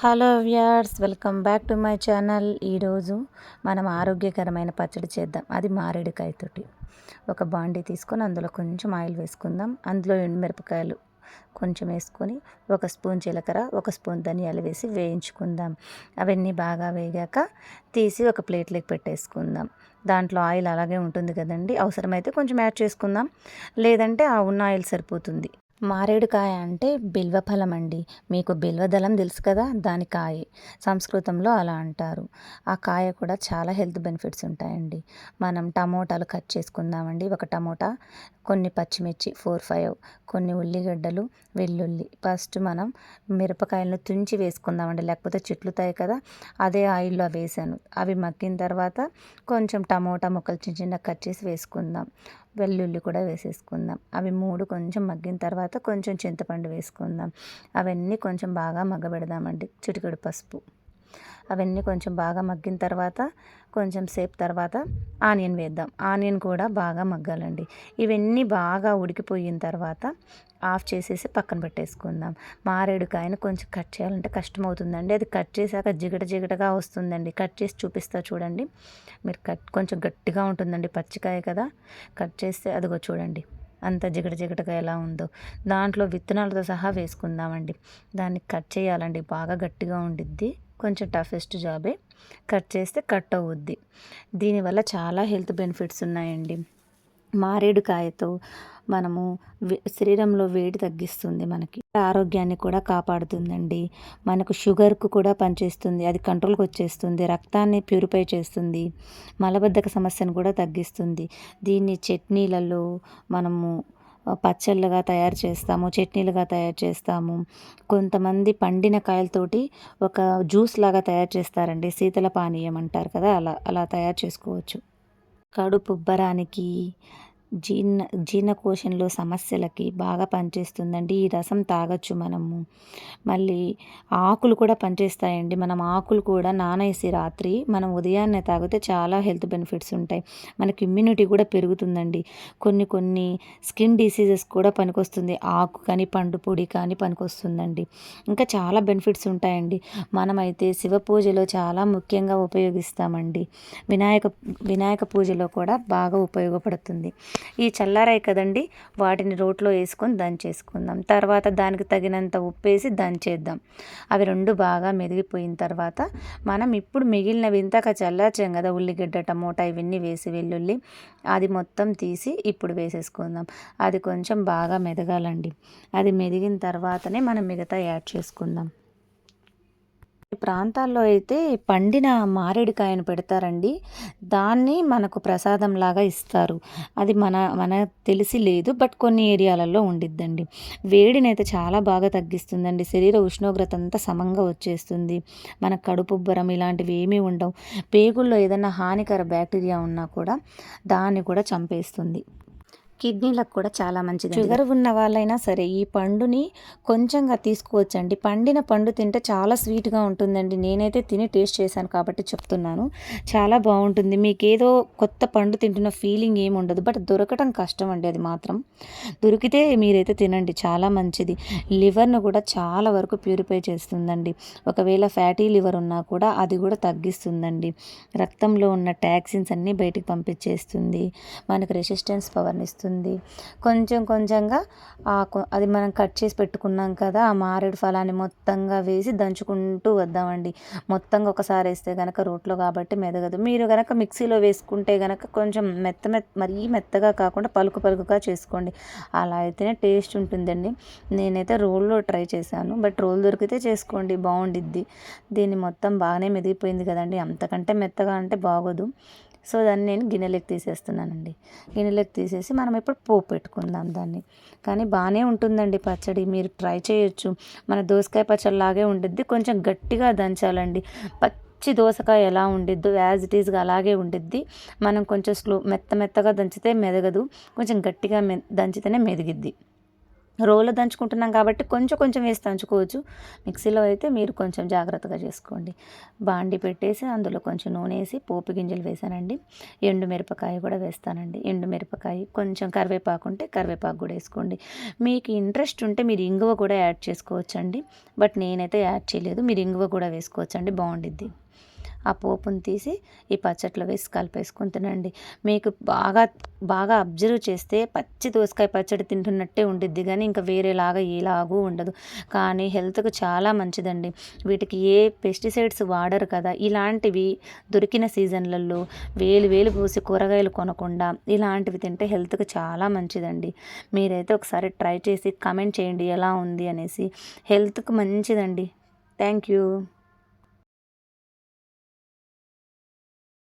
Hello viewers welcome back to my channel. ఈరోజు మనం ఆరోగ్యకరమైన పచ్చడి చేద్దాం. అది మారేడుకాయతోటి ఒక బాండీ తీసుకొని అందులో కొంచెం ఆయిల్ వేసుకుందాం. అందులో ఎండుమిరపకాయలు కొంచెం వేసుకొని ఒక స్పూన్ జీలకర్ర ఒక స్పూన్ ధనియాలు వేసి వేయించుకుందాం. అవన్నీ బాగా వేగాక తీసి ఒక ప్లేట్లోకి పెట్టేసుకుందాం. దాంట్లో ఆయిల్ అలాగే ఉంటుంది కదండి. అవసరమైతే కొంచెం యాడ్ చేసుకుందాం. లేదంటే ఆ ఉన్న ఆయిల్ సరిపోతుంది. మారేడుకాయ అంటే బిల్వఫలం అండి మీకు బిల్వదళం తెలుసు కదా దాని కాయ. సంస్కృతంలో అలా అంటారు. ఆ కాయ కూడా చాలా హెల్త్ బెనిఫిట్స్ ఉంటాయండి. మనం టమోటాలు కట్ చేసుకుందామండి. ఒక టమోటా కొన్ని పచ్చిమిర్చి ఫోర్ ఫైవ్ కొన్ని ఉల్లిగడ్డలు వెల్లుల్లి. ఫస్ట్ మనం మిరపకాయలను తుంచి వేసుకుందామండి. లేకపోతే చిట్లుతాయి కదా అదే ఆయిల్లో వేసాను. అవి మగ్గిన తర్వాత కొంచెం టమోటా ముక్కలు చిన్న చిన్న కట్ చేసి వేసుకుందాం. వెల్లుల్లి కూడా వేసేసుకుందాం. అవి మూడు కొంచెం మగ్గిన తర్వాత కొంచెం చింతపండు వేసుకుందాం. అవన్నీ కొంచెం బాగా మగ్గబెడదామండి. చిటికెడు పసుపు. అవన్నీ కొంచెం బాగా మగ్గిన తర్వాత కొంచెం సేపు తర్వాత ఆనియన్ వేద్దాం. ఆనియన్ కూడా బాగా మగ్గాలండి. ఇవన్నీ బాగా ఉడికిపోయిన తర్వాత ఆఫ్ చేసేసి పక్కన పెట్టేసుకుందాం. మారేడుకాయను కొంచెం కట్ చేయాలంటే కష్టమవుతుందండి. అది కట్ చేశాక జిగట జిగటగా వస్తుందండి. కట్ చేసి చూపిస్తా చూడండి. మీరు కట్ కొంచెం గట్టిగా ఉంటుందండి పచ్చికాయ కదా. కట్ చేస్తే అదిగో చూడండి. అంత జిగట జిగటగా ఎలా ఉందో. దాంట్లో విత్తనాలతో సహా వేసుకుందామండి. దాన్ని కట్ చేయాలండి. బాగా గట్టిగా ఉండిద్ది. కొంచెం టఫెస్ట్ జాబే. కట్ చేస్తే కట్ అవుద్ది. దీనివల్ల చాలా హెల్త్ బెనిఫిట్స్ ఉన్నాయండి. మారేడుకాయతో మనము శరీరంలో వేడి తగ్గిస్తుంది మనకి. ఆరోగ్యాన్ని కూడా కాపాడుతుందండి. మనకు షుగర్కు కూడా పనిచేస్తుంది. అది కంట్రోల్కి వచ్చేస్తుంది. రక్తాన్ని ప్యూరిఫై చేస్తుంది. మలబద్ధక సమస్యను కూడా తగ్గిస్తుంది. దీన్ని చట్నీలలో మనము పచ్చళ్ళుగా తయారు చేస్తాము చట్నీలుగా తయారు చేస్తాము. కొంతమంది పండిన కాయలతోటి ఒక జ్యూస్ లాగా తయారు చేస్తారండి. శీతల పానీయం అంటారు కదా అలా అలా తయారు చేసుకోవచ్చు. కడుపు ఉబ్బరానికి జీర్ణ జీర్ణకోశంలో సమస్యలకి బాగా పనిచేస్తుందండి. ఈ రసం తాగొచ్చు మనము. మళ్ళీ ఆకులు కూడా పనిచేస్తాయండి. మనం ఆకులు కూడా నానేసి రాత్రి మనం ఉదయాన్నే తాగితే చాలా హెల్త్ బెనిఫిట్స్ ఉంటాయి. మనకి ఇమ్యూనిటీ కూడా పెరుగుతుందండి. కొన్ని కొన్ని స్కిన్ డిసీజెస్ కూడా పనికొస్తుంది. ఆకు కానీ పండు పొడి కానీ పనికొస్తుందండి. ఇంకా చాలా బెనిఫిట్స్ ఉంటాయండి. మనమైతే శివ పూజలో చాలా ముఖ్యంగా ఉపయోగిస్తామండి. వినాయక వినాయక పూజలో కూడా బాగా ఉపయోగపడుతుంది. ఈ చల్లారాయి కదండి వాటిని రోట్లో వేసుకొని దంచేసుకుందాం తర్వాత దానికి తగినంత ఉప్పేసి దంచేద్దాం అవి రెండు బాగా మెదిగిపోయిన తర్వాత మనం ఇప్పుడు మిగిలినవి ఇంతక చల్లార్చాం కదా ఉల్లిగడ్డ టమోటా ఇవన్నీ వేసి వెల్లుల్లి అది మొత్తం తీసి ఇప్పుడు వేసేసుకుందాం. అది కొంచెం బాగా మెదగాలండి. అది మెదిగిన తర్వాతనే మనం మిగతా యాడ్ చేసుకుందాం. ప్రాంతాల్లో అయితే పండిన మారేడుకాయను పెడతారండి. దాన్ని మనకు ప్రసాదంలాగా ఇస్తారు. అది మన మన తెలిసి లేదు బట్ కొన్ని ఏరియాలలో ఉండిద్దండి. వేడిని అయితే చాలా బాగా తగ్గిస్తుందండి. శరీర ఉష్ణోగ్రత అంతా సమంగా వచ్చేస్తుంది. మన కడుపుబ్బరం ఇలాంటివి ఏమీ ఉండవు. పేగుల్లో ఏదైనా హానికర బ్యాక్టీరియా ఉన్నా కూడా దాన్ని కూడా చంపేస్తుంది. కిడ్నీలకు కూడా చాలా మంచిది షుగర్ ఉన్న వాళ్ళైనా సరే ఈ పండుని కొంచెంగా తీసుకోవచ్చండి. పండిన పండు తింటే చాలా స్వీట్గా ఉంటుందండి. నేనైతే తిని టేస్ట్ చేశాను కాబట్టి చెప్తున్నాను. చాలా బాగుంటుంది. మీకు ఏదో కొత్త పండు తింటున్న ఫీలింగ్ ఏమి ఉండదు. బట్ దొరకటం కష్టం అండి అది మాత్రం. దొరికితే మీరైతే తినండి. చాలా మంచిది. లివర్ను కూడా చాలా వరకు ప్యూరిఫై చేస్తుందండి. ఒకవేళ ఫ్యాటీ లివర్ ఉన్నా కూడా అది కూడా తగ్గిస్తుందండి. రక్తంలో ఉన్న టాక్సిన్స్ అన్నీ బయటికి పంపించేస్తుంది. మనకు రెసిస్టెన్స్ పవర్ని ఇస్తుంది. వస్తుంది. కొంచెం కొంచెంగా అది మనం కట్ చేసి పెట్టుకున్నాం కదా ఆ మారేడు ఫలాన్ని మొత్తంగా వేసి దంచుకుంటూ వద్దామండి. మొత్తంగా ఒకసారి వేస్తే కనుక రోట్లో కాబట్టి మెదగదు. మీరు కనుక మిక్సీలో వేసుకుంటే కనుక కొంచెం మెత్త మెత్త మరీ మెత్తగా కాకుండా పలుకు పలుకుగా చేసుకోండి. అలా అయితేనే టేస్ట్ ఉంటుందండి. నేనైతే రోల్లో ట్రై చేశాను. బట్ రోల్ దొరికితే చేసుకోండి బాగుండిద్ది. దీన్ని మొత్తం బాగానే మెదిగిపోయింది కదండి. అంతకంటే మెత్తగా అంటే బాగోదు. సో దాన్ని నేను గిన్నెలోకి తీసేస్తున్నానండి. గిన్నెలోకి తీసేసి మనం ఇప్పుడు పోపు పెట్టుకుందాం దాన్ని. కానీ బాగానే ఉంటుందండి పచ్చడి. మీరు ట్రై చేయొచ్చు. మన దోసకాయ పచ్చడిలాగే ఉండిద్ది. కొంచెం గట్టిగా దంచాలండి. పచ్చి దోసకాయ ఎలా ఉండిద్దో యాజ్ ఇట్ ఈస్గా అలాగే ఉండిద్ది. మనం కొంచెం స్లో మెత్త మెత్తగా దంచితే మెదగదు. కొంచెం గట్టిగా మె దంచితేనే మెదిగిద్ది. రోలో దంచుకుంటున్నాం కాబట్టి కొంచెం కొంచెం వేసి దంచుకోవచ్చు. మిక్సీలో అయితే మీరు కొంచెం జాగ్రత్తగా చేసుకోండి. బాండి పెట్టేసి అందులో కొంచెం నూనె వేసి పోపు గింజలు వేసానండి. ఎండు మిరపకాయ కూడా వేస్తానండి. ఎండు మిరపకాయ కొంచెం కరివేపాకు ఉంటే కరివేపాకు కూడా వేసుకోండి. మీకు ఇంట్రెస్ట్ ఉంటే మీరు ఇంగువ కూడా యాడ్ చేసుకోవచ్చండి. బట్ నేనైతే యాడ్ చేయలేదు. మీరు ఇంగువ కూడా వేసుకోవచ్చండి. బాగుండిద్ది. ఆ పోపును తీసి ఈ పచ్చట్లో వేసి కలిపేసుకుని తినండి. మీకు బాగా బాగా అబ్జర్వ్ చేస్తే పచ్చి దోసకాయ పచ్చడి తింటున్నట్టే ఉండిద్ది కానీ ఇంకా వేరేలాగా ఏలాగూ ఉండదు. కానీ హెల్త్కు చాలా మంచిదండి. వీటికి ఏ పెస్టిసైడ్స్ వాడరు కదా. ఇలాంటివి దొరికిన సీజన్లలో వేలు వేలు పోసి కూరగాయలు కొనకుండా ఇలాంటివి తింటే హెల్త్కి చాలా మంచిదండి. మీరైతే ఒకసారి ట్రై చేసి కమెంట్ చేయండి ఎలా ఉంది అనేసి. హెల్త్కి మంచిదండి. Thank you.